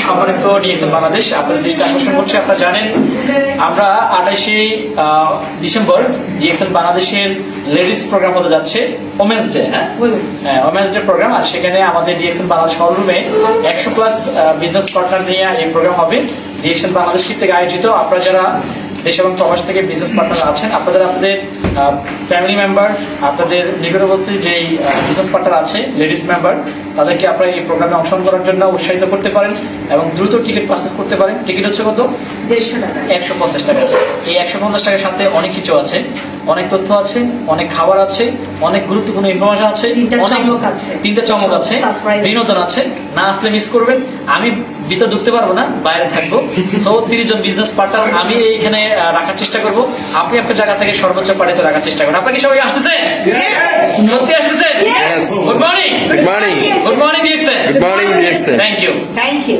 সম্মানিত ডিএসএল বাংলাদেশ আপনাদের দৃষ্টি আকর্ষণ করছি আপনারা জানেন আমরা আঠাশে ডিসেম্বর ডিএসএল বাংলাদেশের লেডিস প্রোগ্রাম হতে যাচ্ছে ওমেন্স ডে হ্যাঁ? হ্যাঁ ওমেন্স ডে প্রোগ্রাম আর সেখানে আমাদের ডিএক্সএল বাংলাদেশ শোরুমে একশো প্লাস বিজনেস পার্টনার নিয়ে এই প্রোগ্রাম হবে। ডিএক্সএল বাংলাদেশ থেকে আয়োজিত আপনারা যারা দেশ এবং প্রবাস থেকে বিজনেস পার্টনার আছেন আপনাদের আপনাদের ফ্যামিলি মেম্বার আপনাদের নিকটবর্তী যেই বিজনেস পার্টনার আছে লেডিস মেম্বার তাদেরকে আপনারা এই প্রোগ্রামে অংশগ্রহণ করার জন্য উৎসাহিত করতে পারেন এবং দ্রুত টিকিট পারচেস করতে পারেন। টিকিট হচ্ছে কত? দেড়শো টাকা। একশো পঞ্চাশ টাকা। এই একশো পঞ্চাশ টাকার সাথে অনেক কিছু আছে। অনেক তথ্য আছে অনেক খাবার আছে অনেক গুরুত্বপূর্ণ ইনফরমেশন আছে তিনটা অনেক চমক আছে। তিনটা চমক আছে। বিনোদন আছে। না আসলে মিস করবেন। আমি ভিতর ঢুকতে পারব না বাইরে থাকব। সো তিরিশ জন বিজনেস পার্টনার আমি এইখানে রাখার চেষ্টা করব। আপনি আপনার জায়গা থেকে সর্বোচ্চ পারিসে রাখার চেষ্টা করেন। আপনি কি সবাই আসতেছেন সত্যি আসতেছেন. Good morning Good morning good morning DXN morning, DXN. Thank you thank you